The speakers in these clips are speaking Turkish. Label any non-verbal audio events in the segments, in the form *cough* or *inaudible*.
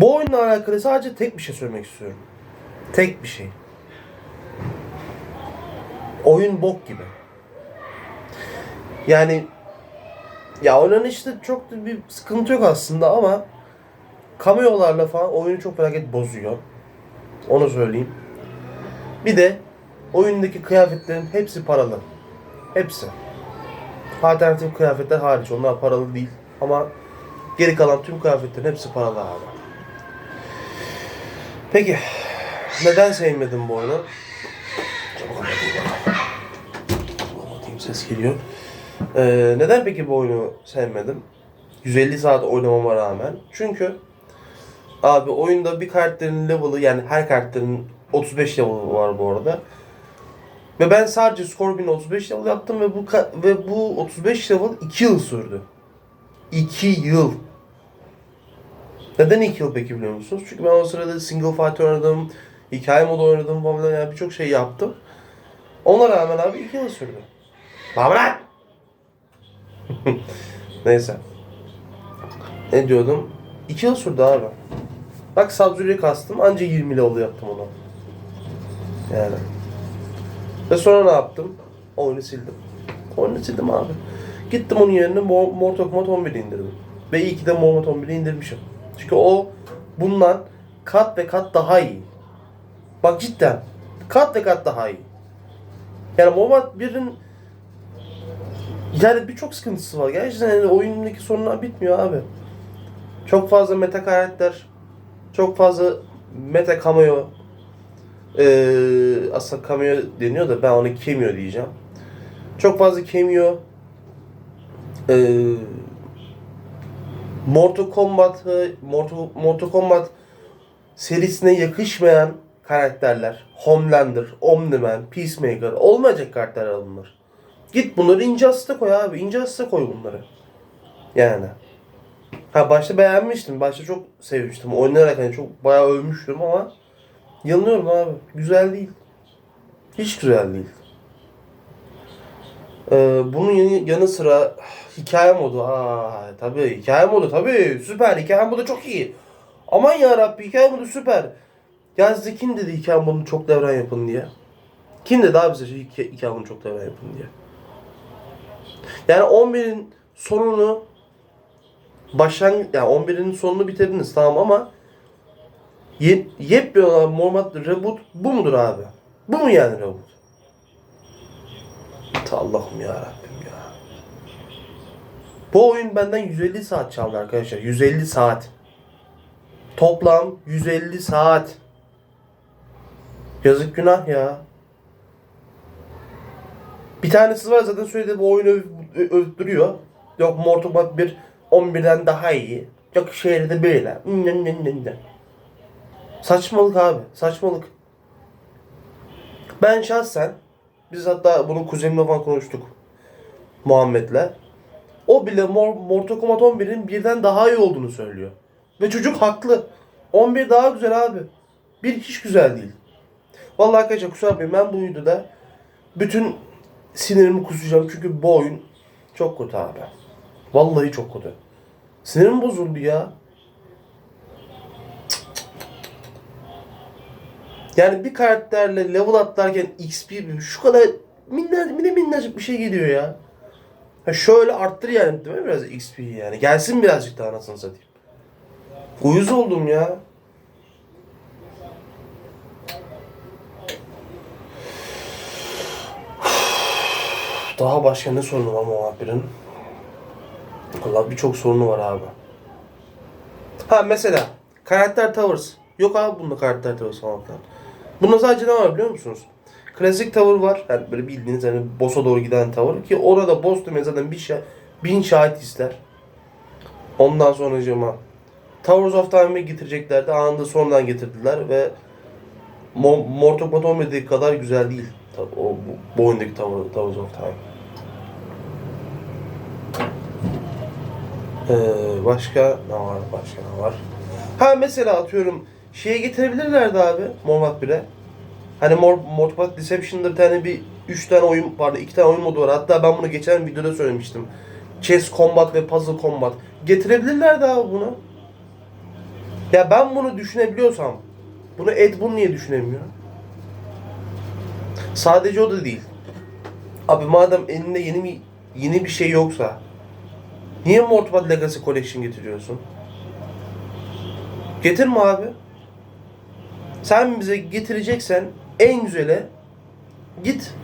Bu oyunla alakalı sadece tek bir şey söylemek istiyorum. Tek bir şey. Oyun bok gibi. Yani ya oynanışta çok bir sıkıntı yok aslında ama kameolarla falan oyunu çok felaket bozuyor. Onu söyleyeyim. Bir de oyundaki kıyafetlerin hepsi paralı. Hepsi. Alternatif kıyafetler hariç. Onlar paralı değil. Ama geri kalan tüm kıyafetlerin hepsi paralı abi. Peki. Neden sevmedim bu oyunu? Ses geliyor. Ee, neden peki bu oyunu sevmedim? 150 saat oynamama rağmen. Çünkü abi oyunda bir karakterin level'ı yani her karakterin 35 level var bu arada. Ve ben sadece Scorpion'u 35 level yaptım ve bu ve bu 35 level 2 yıl sürdü. 2 yıl. Neden 2 yıl peki biliyor musunuz? Çünkü ben o sırada single fight oynadım, hikaye modu oynadım falan yani birçok şey yaptım. Ona rağmen abi 2 yıl sürdü. Lan! *laughs* Neyse. Ne diyordum? 2 yıl sürdü abi. Bak Sub-Zero'yu kastım anca 20 level yaptım onu. Yani. Ve sonra ne yaptım? Oyunu sildim. Oyunu sildim abi. Gittim onun yerine Mo- Mortal Kombat 11'i indirdim. Ve iyi ki de Mortal Kombat 11'i indirmişim. Çünkü o bundan kat ve kat daha iyi. Bak cidden kat ve kat daha iyi. Yani Kombat 1'in yani birçok sıkıntısı var. Gerçekten yani oyundaki sorunlar bitmiyor abi. Çok fazla meta karakter, çok fazla meta cameo, ee, aslında cameo deniyor da ben onu cameo diyeceğim. Çok fazla cameo, ee, Mortal Kombat'ı, Mortal, Mortal Kombat serisine yakışmayan karakterler. Homelander, Omni-Man, Peacemaker olmayacak karakterler bunlar. Git bunları Injustice'e koy abi. Injustice'e koy bunları. Yani. Ha başta beğenmiştim. Başta çok sevmiştim. Oynayarak hani çok bayağı övmüştüm ama yanılıyorum abi. Güzel değil. Hiç güzel değil. Ee, bunun yanı, sıra hikaye modu. Aa tabii hikaye modu tabii süper. Hikaye modu çok iyi. Aman ya Rabbi hikaye modu süper. Ya size kim dedi hikaye modunu çok devran yapın diye? Kim dedi abi size hikaye, modunu çok devran yapın diye? Yani 11'in sonunu başlan yani 11'in sonunu bitirdiniz tamam ama ye, yepyeni olan format reboot bu mudur abi? Bu mu yani reboot? Allah'ım ya Rabbim ya. Bu oyun benden 150 saat çaldı arkadaşlar. 150 saat. Toplam 150 saat. Yazık günah ya. Bir tanesi var zaten söyledi bu oyunu öv- ö- övdürüyor. Yok Mortal 1 11'den daha iyi. Yok şehirde böyle. Saçmalık abi. Saçmalık. Ben şahsen biz hatta bunu kuzenimle falan konuştuk. Muhammed'le. O bile Mor- Mortal Kombat 11'in birden daha iyi olduğunu söylüyor. Ve çocuk haklı. 11 daha güzel abi. Bir hiç güzel değil. Vallahi arkadaşlar kusura bakmayın ben bu videoda bütün sinirimi kusacağım çünkü bu oyun çok kötü abi. Vallahi çok kötü. Sinirim bozuldu ya. Yani bir karakterle level atlarken XP şu kadar minnacık, mini minnacık bir şey geliyor ya. Ha şöyle arttır yani değil mi biraz XP'yi yani. Gelsin birazcık daha anasını satayım. Uyuz oldum ya. Daha başka ne sorunu var muhabbirin? Valla birçok sorunu var abi. Ha mesela karakter towers. Yok abi bunda karakter towers falan. Bunda sadece ne var biliyor musunuz? Klasik tower var. Yani böyle bildiğiniz hani boss'a doğru giden tower. Ki orada boss demeyi zaten bir şey, bin şahit ister. Ondan sonra cıma Towers of Time'ı getireceklerdi. Anında sonradan getirdiler ve Mo- Mortal Kombat 11'deki kadar güzel değil. Tabii o bu, bu oyundaki Tower, Towers of Time. Ee, başka ne var? Başka ne var? Ha mesela atıyorum şeye getirebilirlerdi abi Mortal 1'e. Hani Mor Mortal Deception'da bir tane bir 3 tane oyun vardı. 2 tane oyun modu var. Hatta ben bunu geçen videoda söylemiştim. Chess Combat ve Puzzle Combat. Getirebilirlerdi abi bunu. Ya ben bunu düşünebiliyorsam bunu Ed Boon niye düşünemiyor? Sadece o da değil. Abi madem elinde yeni bir yeni bir şey yoksa niye Mortal Legacy Collection getiriyorsun? Getirme abi. Sen bize getireceksen en güzeli git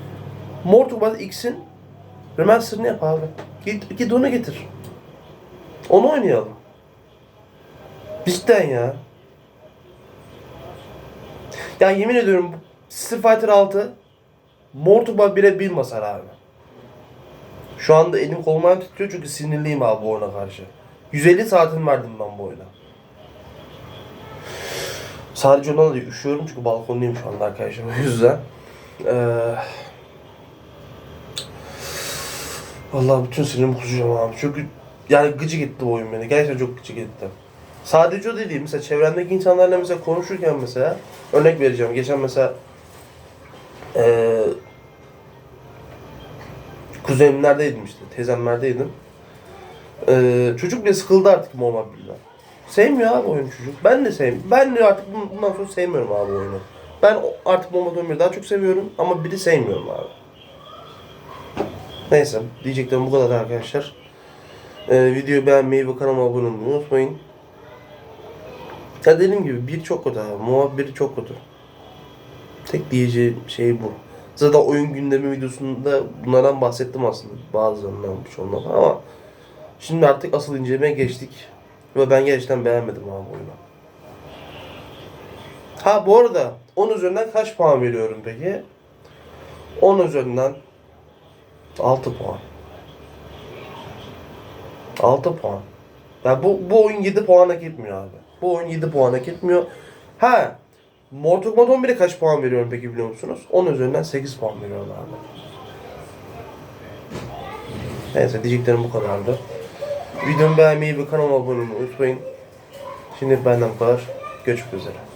Mortal Kombat X'in remaster'ını yap abi. Git, git onu getir. Onu oynayalım. Cidden ya. Ya yemin ediyorum Street Fighter 6 Mortal Kombat 1'e bir basar abi. Şu anda elim kolum titriyor çünkü sinirliyim abi bu oyuna karşı. 150 saatin verdim ben bu oyuna. Sadece ondan değil, üşüyorum çünkü balkondayım şu anda arkadaşlar o yüzden. Ee, Vallahi bütün sinirimi kusacağım abi. Çünkü yani gıcık etti bu oyun beni. Gerçekten çok gıcık etti. Sadece o değil. Mesela çevrendeki insanlarla mesela konuşurken mesela örnek vereceğim. Geçen mesela eee kuzenimlerdeydim işte. Teyzemlerdeydim. Eee çocuk bile sıkıldı artık Muhammed Billah. Sevmiyor abi oyun çocuk. Ben de sevmiyorum. Ben de artık bun- bundan sonra sevmiyorum abi oyunu. Ben artık Muhammed Ömer'i daha çok seviyorum ama biri sevmiyorum abi. Neyse diyeceklerim bu kadar arkadaşlar. Ee, videoyu beğenmeyi ve kanalıma abone olmayı unutmayın. Ya dediğim gibi bir çok kötü abi. Muhabbet biri çok kötü. Tek diyeceğim şey bu. Zaten oyun gündemi videosunda bunlardan bahsettim aslında. Bazılarından birçoğundan ama şimdi artık asıl incelemeye geçtik. Ve ben gerçekten beğenmedim abi oyunu. Ha bu arada 10 üzerinden kaç puan veriyorum peki? 10 üzerinden 6 puan. 6 puan. Ya bu, bu oyun 7 puan hak etmiyor abi. Bu oyun 7 puan hak etmiyor. Ha, Mortal Kombat 11'e kaç puan veriyorum peki biliyor musunuz? 10 üzerinden 8 puan veriyorum abi. Neyse diyeceklerim bu kadardı. Videomu beğenmeyi ve kanalıma abone olmayı unutmayın. Şimdi benden bu kadar. Görüşmek üzere.